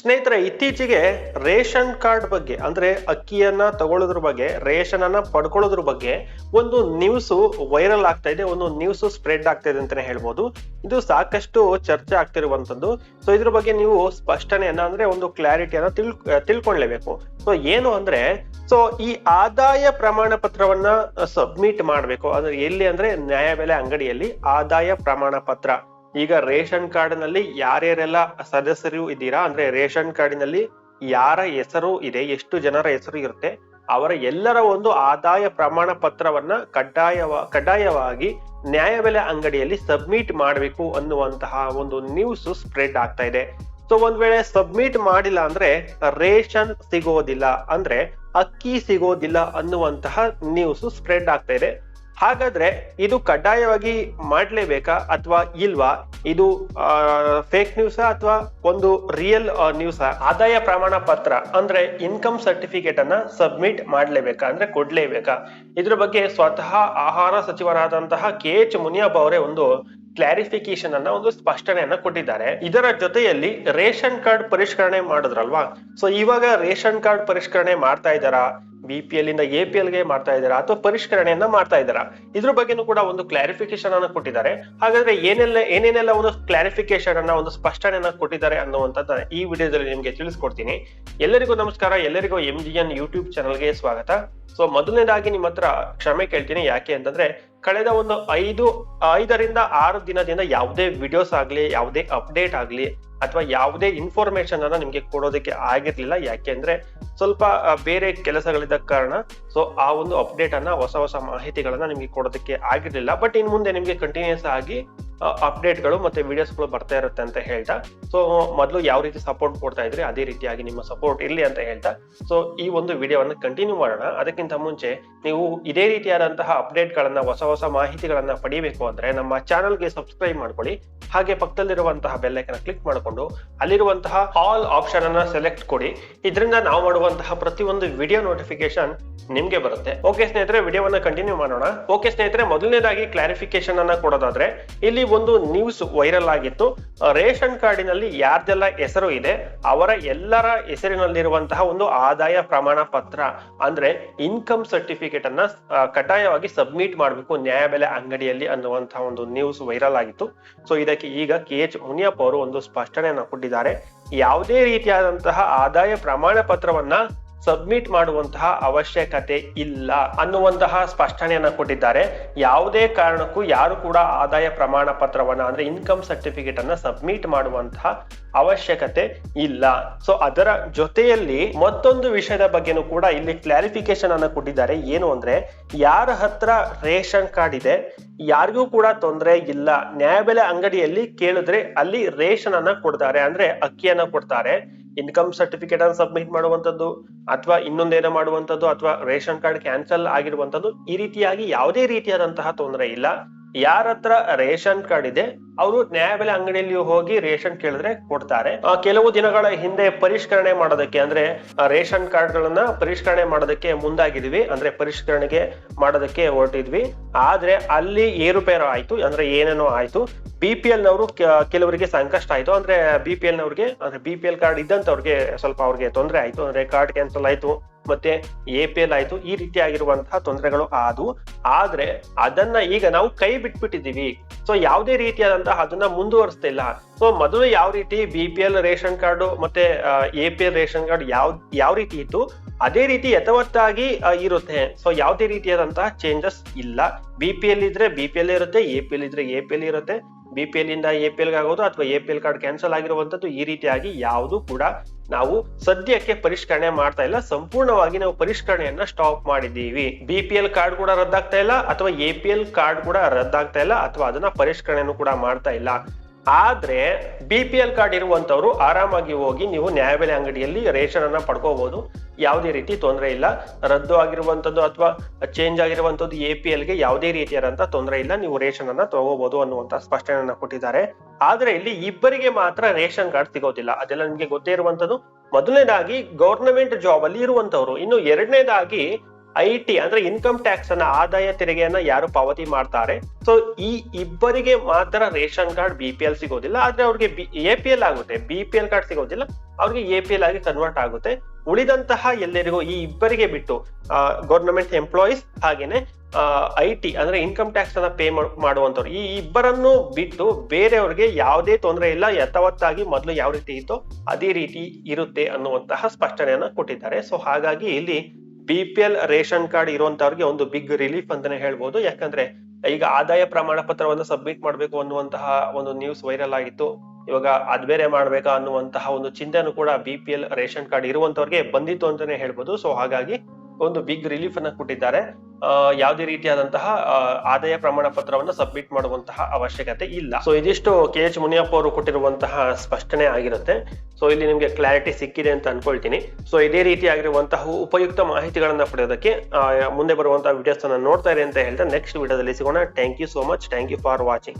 ಸ್ನೇಹಿತರೆ, ಇತ್ತೀಚೆಗೆ ration card ಬಗ್ಗೆ, ಅಂದ್ರೆ ಅಕ್ಕಿಯನ್ನ ತಗೊಳ್ಳೋದ್ರ ಬಗ್ಗೆ ರೇಷನ್ ಅನ್ನ ಪಡ್ಕೊಳ್ಳೋದ್ರ ಬಗ್ಗೆ ಒಂದು ನ್ಯೂಸ್ ವೈರಲ್ ಆಗ್ತಾ ಇದೆ. ಒಂದು ನ್ಯೂಸ್ ಸ್ಪ್ರೆಡ್ ಆಗ್ತಾ ಇದೆ ಅಂತಾನೆ ಹೇಳ್ಬೋದು. ಇದು ಸಾಕಷ್ಟು ಚರ್ಚೆ ಆಗ್ತಿರುವಂತದ್ದು ಸೊ, ಇದ್ರ ಬಗ್ಗೆ ನೀವು ಸ್ಪಷ್ಟನೆಯನ್ನ, ಅಂದ್ರೆ ಒಂದು ಕ್ಲಾರಿಟಿಯನ್ನ ತಿಳ್ ತಿಳ್ಕೊಳ್ಲೇಬೇಕು ಸೊ, ಏನು ಅಂದ್ರೆ, ಸೊ, ಈ ಆದಾಯ ಪ್ರಮಾಣ ಪತ್ರವನ್ನ ಸಬ್ಮಿಟ್ ಮಾಡಬೇಕು. ಅಂದ್ರೆ ಎಲ್ಲಿ ಅಂದ್ರೆ ನ್ಯಾಯಬೆಲೆ ಅಂಗಡಿಯಲ್ಲಿ ಆದಾಯ ಪ್ರಮಾಣ ಪತ್ರ. ಈಗ ರೇಷನ್ ಕಾರ್ಡ್ನಲ್ಲಿ ಯಾರ್ಯಾರೆಲ್ಲ ಸದಸ್ಯರು ಇದ್ದೀರಾ? ಅಂದ್ರೆ ರೇಷನ್ ಕಾರ್ಡಿನಲ್ಲಿ ಯಾರ ಹೆಸರು ಇದೆ, ಎಷ್ಟು ಜನರ ಹೆಸರು ಇರುತ್ತೆ, ಅವರ ಎಲ್ಲರ ಒಂದು ಆದಾಯ ಪ್ರಮಾಣ ಪತ್ರವನ್ನ ಕಡ್ಡಾಯವ, ಕಡ್ಡಾಯವಾಗಿ ನ್ಯಾಯಬೆಲೆ ಅಂಗಡಿಯಲ್ಲಿ ಸಬ್ಮಿಟ್ ಮಾಡಬೇಕು ಅನ್ನುವಂತಹ ಒಂದು ನ್ಯೂಸ್ ಸ್ಪ್ರೆಡ್ ಆಗ್ತಾ ಇದೆ. ಸೊ ಒಂದ್ ವೇಳೆ ಸಬ್ಮಿಟ್ ಮಾಡಿಲ್ಲ ಅಂದ್ರೆ ರೇಷನ್ ಸಿಗೋದಿಲ್ಲ, ಅಂದ್ರೆ ಅಕ್ಕಿ ಸಿಗೋದಿಲ್ಲ ಅನ್ನುವಂತಹ ನ್ಯೂಸ್ ಸ್ಪ್ರೆಡ್ ಆಗ್ತಾ ಇದೆ. ಹಾಗಾದ್ರೆ ಇದು ಕಡ್ಡಾಯವಾಗಿ ಮಾಡ್ಲೇಬೇಕಾ ಅಥವಾ ಇಲ್ವಾ? ಇದು ಫೇಕ್ ನ್ಯೂಸ್ ಅಥವಾ ಒಂದು ರಿಯಲ್ ನ್ಯೂಸ್ ಆದಾಯ ಪ್ರಮಾಣ ಪತ್ರ ಅಂದ್ರೆ ಇನ್ಕಮ್ ಸರ್ಟಿಫಿಕೇಟ್ ಅನ್ನ ಸಬ್ಮಿಟ್ ಮಾಡ್ಲೇಬೇಕಾ ಅಂದ್ರೆ ಕೊಡ್ಲೇಬೇಕಾ? ಇದ್ರ ಬಗ್ಗೆ ಸ್ವತಃ ಆಹಾರ ಸಚಿವರಾದಂತಹ ಕೆ ಎಚ್ ಮುನಿಯಪ್ಪ ಅವರೇ ಒಂದು ಕ್ಲಾರಿಫಿಕೇಶನ್ ಅನ್ನ, ಒಂದು ಸ್ಪಷ್ಟನೆಯನ್ನ ಕೊಟ್ಟಿದ್ದಾರೆ. ಇದರ ಜೊತೆಯಲ್ಲಿ ರೇಷನ್ ಕಾರ್ಡ್ ಪರಿಷ್ಕರಣೆ ಮಾಡಿದ್ರಲ್ವಾ? ಸೊ ಇವಾಗ ರೇಷನ್ ಕಾರ್ಡ್ ಪರಿಷ್ಕರಣೆ ಮಾಡ್ತಾ ಇದ್ದಾರಾ? ಬಿ ಪಿ ಎಲ್ ಇಂದ ಎ ಪಿ ಎಲ್ಗೆ ಮಾಡ್ತಾ ಇದ್ದೀರಾ ಅಥವಾ ಪರಿಷ್ಕರಣೆಯನ್ನ ಮಾಡ್ತಾ ಇದ್ದಾರಾ? ಇದ್ರ ಬಗ್ಗೆನೂ ಕೂಡ ಒಂದು ಕ್ಲಾರಿಫಿಕೇಶನ್ ಅನ್ನ ಕೊಟ್ಟಿದ್ದಾರೆ. ಹಾಗಾದ್ರೆ ಏನೆಲ್ಲ, ಏನೇನೆಲ್ಲ ಒಂದು ಕ್ಲಾರಿಫಿಕೇಶನ್ ಅನ್ನ, ಒಂದು ಸ್ಪಷ್ಟನೆಯನ್ನ ಕೊಟ್ಟಿದ್ದಾರೆ ಅನ್ನುವಂಥದ್ದು ಈ ವಿಡಿಯೋದಲ್ಲಿ ನಿಮ್ಗೆ ತಿಳಿಸ್ಕೊಡ್ತೀನಿ. ಎಲ್ಲರಿಗೂ ನಮಸ್ಕಾರ. ಎಲ್ಲರಿಗೂ ಎಂ ಜಿ ಎನ್ ಯೂಟ್ಯೂಬ್ ಚಾನಲ್ಗೆ ಸ್ವಾಗತ. ಸೊ ಮೊದಲನೇದಾಗಿ ನಿಮ್ಮ ಹತ್ರ ಕ್ಷಮೆ ಕೇಳ್ತೀನಿ. ಯಾಕೆ ಅಂತಂದ್ರೆ ಕಳೆದ ಒಂದು ಐದು, ಐದರಿಂದ ಆರು ದಿನದಿಂದ ಯಾವುದೇ ವಿಡಿಯೋಸ್ ಆಗಲಿ, ಯಾವುದೇ ಅಪ್ಡೇಟ್ ಆಗಲಿ ಅಥವಾ ಯಾವುದೇ ಇನ್ಫಾರ್ಮೇಶನ್ ಅನ್ನ ನಿಮಗೆ ಕೊಡೋದಕ್ಕೆ ಆಗಿರ್ಲಿಲ್ಲ. ಯಾಕೆಂದ್ರೆ ಸ್ವಲ್ಪ ಬೇರೆ ಕೆಲಸಗಳಿದ್ದ ಕಾರಣ ಸೊ, ಆ ಒಂದು ಅಪ್ಡೇಟ್ ಅನ್ನ ಹೊಸ ಹೊಸ ಮಾಹಿತಿಗಳನ್ನ ನಿಮಗೆ ಕೊಡೋದಕ್ಕೆ ಆಗಿರ್ಲಿಲ್ಲ. ಬಟ್ ಇನ್ ಮುಂದೆ ನಿಮಗೆ ಕಂಟಿನ್ಯೂಸ್ ಆಗಿ ಅಪ್ಡೇಟ್ಗಳು ಮತ್ತೆ ವಿಡಿಯೋಸ್ಗಳು ಬರ್ತಾ ಇರುತ್ತೆ ಅಂತ ಹೇಳ್ತಾ. ಸೊ ಮೊದಲು ಯಾವ ರೀತಿ ಸಪೋರ್ಟ್ ಕೊಡ್ತಾ ಇದ್ರಿ, ಅದೇ ರೀತಿಯಾಗಿ ನಿಮ್ಮ ಸಪೋರ್ಟ್ ಇರಲಿ ಅಂತ ಹೇಳ್ತಾ. ಸೊ ಈ ಒಂದು ವಿಡಿಯೋವನ್ನು ಕಂಟಿನ್ಯೂ ಮಾಡೋಣ. ಅದಕ್ಕಿಂತ ಮುಂಚೆ ನೀವು ಇದೇ ರೀತಿಯಾದಂತಹ ಅಪ್ಡೇಟ್ ಗಳನ್ನ, ಹೊಸ ಹೊಸ ಮಾಹಿತಿಗಳನ್ನ ಪಡಿಬೇಕು ಅಂದ್ರೆ ನಮ್ಮ ಚಾನಲ್ಗೆ ಸಬ್ಸ್ಕ್ರೈಬ್ ಮಾಡ್ಕೊಳ್ಳಿ. ಹಾಗೆ ಪಕ್ಕದಲ್ಲಿರುವಂತಹ ಬೆಲ್ಲೈಕನ್ ಕ್ಲಿಕ್ ಮಾಡಿಕೊಂಡು ಅಲ್ಲಿರುವಂತಹ ಆಲ್ ಆಪ್ಷನ್ ಅನ್ನ ಸೆಲೆಕ್ಟ್ ಕೊಡಿ. ಇದರಿಂದ ನಾವು ಮಾಡುವಂತಹ ಪ್ರತಿಯೊಂದು ವಿಡಿಯೋ ನೋಟಿಫಿಕೇಶನ್ ನಿಮ್ಗೆ ಬರುತ್ತೆ. ಓಕೆ ಸ್ನೇಹಿತರೆ ವಿಡಿಯೋವನ್ನ ಕಂಟಿನ್ಯೂ ಮಾಡೋಣ. ಓಕೆ ಸ್ನೇಹಿತರೆ, ಮೊದಲನೇದಾಗಿ ಕ್ಲಾರಿಫಿಕೇಶನ್ ಅನ್ನ ಕೊಡೋದಾದ್ರೆ, ಇಲ್ಲಿ ಒಂದು ನ್ಯೂಸ್ ವೈರಲ್ ಆಗಿತ್ತು. ರೇಷನ್ ಕಾರ್ಡಿನಲ್ಲಿ ಯಾರ್ದೆಲ್ಲ ಹೆಸರು ಇದೆ, ಅವರ ಎಲ್ಲರ ಹೆಸರಿನಲ್ಲಿರುವಂತಹ ಒಂದು ಆದಾಯ ಪ್ರಮಾಣ ಪತ್ರ ಅಂದ್ರೆ ಇನ್ಕಮ್ ಸರ್ಟಿಫಿಕೇಟ್ ಅನ್ನ ಕಡ್ಡಾಯವಾಗಿ ಸಬ್ಮಿಟ್ ಮಾಡಬೇಕು ನ್ಯಾಯಬೆಲೆ ಅಂಗಡಿಯಲ್ಲಿ ಅನ್ನುವಂತಹ ಒಂದು ನ್ಯೂಸ್ ವೈರಲ್ ಆಗಿತ್ತು. ಸೊ ಇದಕ್ಕೆ ಈಗ ಕೆ ಎಚ್ ಮುನಿಯಪ್ಪ ಅವರು ಒಂದು ಸ್ಪಷ್ಟನೆಯನ್ನ ಕೊಟ್ಟಿದ್ದಾರೆ. ಯಾವುದೇ ರೀತಿಯಾದಂತಹ ಆದಾಯ ಪ್ರಮಾಣ ಪತ್ರವನ್ನ ಸಬ್ಮಿಟ್ ಮಾಡುವಂತಹ ಅವಶ್ಯಕತೆ ಇಲ್ಲ ಅನ್ನುವಂತಹ ಸ್ಪಷ್ಟನೆಯನ್ನ ಕೊಟ್ಟಿದ್ದಾರೆ. ಯಾವುದೇ ಕಾರಣಕ್ಕೂ ಯಾರು ಕೂಡ ಆದಾಯ ಪ್ರಮಾಣ ಪತ್ರವನ್ನ ಅಂದ್ರೆ ಇನ್ಕಮ್ ಸರ್ಟಿಫಿಕೇಟ್ ಅನ್ನ ಸಬ್ಮಿಟ್ ಮಾಡುವಂತಹ ಅವಶ್ಯಕತೆ ಇಲ್ಲ. ಸೊ ಅದರ ಜೊತೆಯಲ್ಲಿ ಮತ್ತೊಂದು ವಿಷಯದ ಬಗ್ಗೆನೂ ಕೂಡ ಇಲ್ಲಿ ಕ್ಲಾರಿಫಿಕೇಶನ್ ಅನ್ನ ಕೊಟ್ಟಿದ್ದಾರೆ. ಏನು ಅಂದ್ರೆ, ಯಾರ ಹತ್ರ ರೇಷನ್ ಕಾರ್ಡ್ ಇದೆ, ಯಾರಿಗೂ ಕೂಡ ತೊಂದರೆ ಇಲ್ಲ. ನ್ಯಾಯಬೆಲೆ ಅಂಗಡಿಯಲ್ಲಿ ಕೇಳಿದ್ರೆ ಅಲ್ಲಿ ರೇಷನ್ ಅನ್ನ ಕೊಡ್ತಾರೆ, ಅಂದ್ರೆ ಅಕ್ಕಿಯನ್ನ ಕೊಡ್ತಾರೆ. ಇನ್ಕಮ್ ಸರ್ಟಿಫಿಕೇಟ್ ಅನ್ನು ಸಬ್ಮಿಟ್ ಮಾಡುವಂತದ್ದು ಅಥವಾ ಇನ್ನೊಂದೇನೋ ಮಾಡುವಂತದ್ದು ಅಥವಾ ರೇಷನ್ ಕಾರ್ಡ್ ಕ್ಯಾನ್ಸಲ್ ಆಗಿರುವಂತದ್ದು ಈ ರೀತಿಯಾಗಿ ಯಾವುದೇ ರೀತಿಯಾದಂತಹ ತೊಂದರೆ ಇಲ್ಲ. ಯಾರ ಹತ್ರ ರೇಷನ್ ಕಾರ್ಡ್ ಇದೆ ಅವರು ನ್ಯಾಯಬೆಲೆ ಅಂಗಡಿಯಲ್ಲಿ ಹೋಗಿ ರೇಷನ್ ಕೇಳಿದ್ರೆ ಕೊಡ್ತಾರೆ. ಕೆಲವು ದಿನಗಳ ಹಿಂದೆ ಪರಿಷ್ಕರಣೆ ಮಾಡೋದಕ್ಕೆ ಅಂದ್ರೆ ರೇಷನ್ ಕಾರ್ಡ್ ಗಳನ್ನ ಪರಿಷ್ಕರಣೆ ಮಾಡೋದಕ್ಕೆ ಮುಂದಾಗಿದ್ವಿ. ಅಂದ್ರೆ ಪರಿಷ್ಕರಣೆಗೆ ಮಾಡೋದಕ್ಕೆ ಹೊರಟಿದ್ವಿ. ಆದ್ರೆ ಅಲ್ಲಿ ಏರುಪೇರು ಆಯ್ತು. ಅಂದ್ರೆ ಏನೇನೋ ಆಯ್ತು. ಬಿ ಪಿ ಎಲ್ ನವರು ಕೆಲವರಿಗೆ ಸಂಕಷ್ಟ ಆಯ್ತು. ಅಂದ್ರೆ ಬಿ ಪಿ ಎಲ್ ನವ್ರಿಗೆ ಅಂದ್ರೆ ಬಿ ಪಿ ಎಲ್ ಕಾರ್ಡ್ ಇದ್ದಂತವ್ರಿಗೆ ಸ್ವಲ್ಪ ಅವ್ರಿಗೆ ತೊಂದರೆ ಆಯ್ತು. ಅಂದ್ರೆ ಕಾರ್ಡ್ ಕ್ಯಾನ್ಸಲ್ ಆಯ್ತು. ಮತ್ತೆ ಎ ಪಿ ಎಲ್ ಆಯ್ತು. ಈ ರೀತಿ ಆಗಿರುವಂತಹ ತೊಂದರೆಗಳು ಆದವು. ಆದ್ರೆ ಅದನ್ನ ಈಗ ನಾವು ಕೈ ಬಿಟ್ಬಿಟ್ಟಿದೀವಿ ಸೊ ಯಾವುದೇ ರೀತಿಯಾದಂತಹ ಅದನ್ನ ಮುಂದುವರಿಸ್ತಿಲ್ಲ ಸೊ ಮೊದಲು ಯಾವ ರೀತಿ B P L ration card ಮತ್ತೆ A P L ration card ಯಾವ ಯಾವ ರೀತಿ ಇತ್ತು, ಅದೇ ರೀತಿ ಯಥವತ್ತಾಗಿ ಇರುತ್ತೆ. ಸೊ ಯಾವುದೇ ರೀತಿಯಾದಂತಹ ಚೇಂಜಸ್ ಇಲ್ಲ. ಬಿ ಪಿ ಎಲ್ ಇದ್ರೆ ಬಿ ಪಿ ಎಲ್ ಇರುತ್ತೆ ಎ ಪಿ ಎಲ್ ಇದ್ರೆ ಎ ಪಿ ಎಲ್ ಇರುತ್ತೆ. ಬಿ ಪಿ ಎಲ್ ಇಂದ ಎ ಪಿ ಎಲ್ ಆಗೋದು ಅಥವಾ A P L card cancel ಆಗಿರುವಂತದ್ದು ಈ ರೀತಿಯಾಗಿ ಯಾವುದು ಕೂಡ ನಾವು ಸದ್ಯಕ್ಕೆ ಪರಿಷ್ಕರಣೆ ಮಾಡ್ತಾ ಇಲ್ಲ. ಸಂಪೂರ್ಣವಾಗಿ ನಾವು ಪರಿಷ್ಕರಣೆಯನ್ನ ಸ್ಟಾಪ್ ಮಾಡಿದ್ದೀವಿ. ಬಿ ಪಿ ಎಲ್ ಕಾರ್ಡ್ ಕೂಡ ರದ್ದಾಗ್ತಾ ಇಲ್ಲ ಅಥವಾ ಎ ಪಿ ಎಲ್ ಕಾರ್ಡ್ ಕೂಡ ರದ್ದಾಗ್ತಾ ಇಲ್ಲ ಅಥವಾ ಅದನ್ನ ಪರಿಷ್ಕರಣೆಯನ್ನು ಕೂಡ ಮಾಡ್ತಾ ಇಲ್ಲ. ಆದ್ರೆ ಬಿ ಪಿ ಎಲ್ ಕಾರ್ಡ್ ಇರುವಂತವ್ರು ಆರಾಮಾಗಿ ಹೋಗಿ ನೀವು ನ್ಯಾಯಬೆಲೆ ಅಂಗಡಿಯಲ್ಲಿ ರೇಷನ್ ಅನ್ನ ಪಡ್ಕೋಬಹುದು ಯಾವುದೇ ರೀತಿ ತೊಂದರೆ ಇಲ್ಲ. ರದ್ದು ಆಗಿರುವಂತದ್ದು ಅಥವಾ ಚೇಂಜ್ ಆಗಿರುವಂತದ್ದು ಎ ಪಿ ಎಲ್ಗೆ ಯಾವುದೇ ರೀತಿಯಾದಂತಹ ತೊಂದರೆ ಇಲ್ಲ. ನೀವು ರೇಷನ್ ಅನ್ನ ತಗೋಬಹುದು ಅನ್ನುವಂತ ಸ್ಪಷ್ಟನೆಯನ್ನ ಕೊಟ್ಟಿದ್ದಾರೆ. ಆದ್ರೆ ಇಲ್ಲಿ ಇಬ್ಬರಿಗೆ ಮಾತ್ರ ರೇಷನ್ ಕಾರ್ಡ್ ಸಿಗೋದಿಲ್ಲ. ಅದೆಲ್ಲ ನಿಮಗೆ ಗೊತ್ತೇ ಇರುವಂತದ್ದು ಮೊದಲನೇದಾಗಿ ಗವರ್ನಮೆಂಟ್ ಜಾಬ್ ಅಲ್ಲಿ ಇರುವಂತವ್ರು ಇನ್ನು ಎರಡನೇದಾಗಿ ಐ ಟಿ ಅಂದ್ರೆ ಇನ್ಕಮ್ ಟ್ಯಾಕ್ಸ್ ಅನ್ನ, ಆದಾಯ ತೆರಿಗೆಯನ್ನ ಯಾರು ಪಾವತಿ ಮಾಡ್ತಾರೆ? ಸೊ ಈ ಇಬ್ಬರಿಗೆ ಮಾತ್ರ ration card B P L ಸಿಗೋದಿಲ್ಲ. ಆದ್ರೆ ಅವ್ರಿಗೆ ಎ ಪಿ ಎಲ್ ಆಗುತ್ತೆ. ಬಿ ಪಿ ಎಲ್ ಕಾರ್ಡ್ ಸಿಗೋದಿಲ್ಲ. ಅವ್ರಿಗೆ ಎ ಪಿ ಎಲ್ ಆಗಿ ಕನ್ವರ್ಟ್ ಆಗುತ್ತೆ. ಉಳಿದಂತಹ ಎಲ್ಲರಿಗೂ ಈ ಇಬ್ಬರಿಗೆ ಬಿಟ್ಟು ಗವರ್ನಮೆಂಟ್ ಎಂಪ್ಲಾಯೀಸ್ ಹಾಗೇನೆ ಐ ಟಿ ಅಂದ್ರೆ ಇನ್ಕಮ್ ಟ್ಯಾಕ್ಸ್ ಅನ್ನ ಪೇ ಮಾಡುವಂತವ್ರು ಈ ಇಬ್ಬರನ್ನು ಬಿಟ್ಟು ಬೇರೆಯವ್ರಿಗೆ ಯಾವುದೇ ತೊಂದರೆ ಇಲ್ಲ. ಯಥಾವತ್ತಾಗಿ ಮೊದಲು ಯಾವ ರೀತಿ ಇತ್ತೋ ಅದೇ ರೀತಿ ಇರುತ್ತೆ ಅನ್ನುವಂತಹ ಸ್ಪಷ್ಟನೆಯನ್ನ ಕೊಟ್ಟಿದ್ದಾರೆ. ಸೊ ಹಾಗಾಗಿ ಇಲ್ಲಿ B P L ration card ಇರುವಂತವ್ರಿಗೆ ಒಂದು ಬಿಗ್ ರಿಲೀಫ್ ಅಂತಾನೆ ಹೇಳ್ಬೋದು. ಯಾಕಂದ್ರೆ ಈಗ ಆದಾಯ ಪ್ರಮಾಣ ಪತ್ರವನ್ನು ಸಬ್ಮಿಟ್ ಮಾಡಬೇಕು ಅನ್ನುವಂತಹ ಒಂದು ನ್ಯೂಸ್ ವೈರಲ್ ಆಗಿತ್ತು. ಇವಾಗ ಅದ್ ಬೇರೆ ಮಾಡ್ಬೇಕಾ ಅನ್ನುವಂತಹ ಒಂದು ಚಿಂತೆನೂ ಕೂಡ B P L ration card ಇರುವಂತವ್ರಿಗೆ ಬಂದಿತ್ತು ಅಂತಾನೆ ಹೇಳ್ಬೋದು. ಸೊ ಹಾಗಾಗಿ ಒಂದು ಬಿಗ್ ರಿಲೀಫ್ ಅನ್ನ ಕೊಟ್ಟಿದ್ದಾರೆ. ಯಾವುದೇ ರೀತಿಯಾದಂತಹ ಆದಾಯ ಪ್ರಮಾಣ ಪತ್ರವನ್ನು ಸಬ್ಮಿಟ್ ಮಾಡುವಂತಹ ಅವಶ್ಯಕತೆ ಇಲ್ಲ. ಸೊ ಇದಿಷ್ಟು ಕೆ ಎಚ್ ಮುನಿಯಪ್ಪ ಅವರು ಕೊಟ್ಟಿರುವಂತಹ ಸ್ಪಷ್ಟನೆ ಆಗಿರುತ್ತೆ. ಸೊ ಇಲ್ಲಿ ನಿಮಗೆ ಕ್ಲಾರಿಟಿ ಸಿಕ್ಕಿದೆ ಅಂತ ಅನ್ಕೊಳ್ತೀನಿ. ಸೊ ಇದೇ ರೀತಿಯಾಗಿರುವಂತಹ ಉಪಯುಕ್ತ ಮಾಹಿತಿಗಳನ್ನ ಪಡೆಯೋದಕ್ಕೆ ಮುಂದೆ ಬರುವಂತಹ ವಿಡಿಯೋಸ್ ಅನ್ನ ನೋಡ್ತಾ ಇರಿ ಅಂತ ಹೇಳ್ತಾ ನೆಕ್ಸ್ಟ್ ವಿಡಿಯೋದಲ್ಲಿ ಸಿಗೋಣ. Thank you so much thank you for watching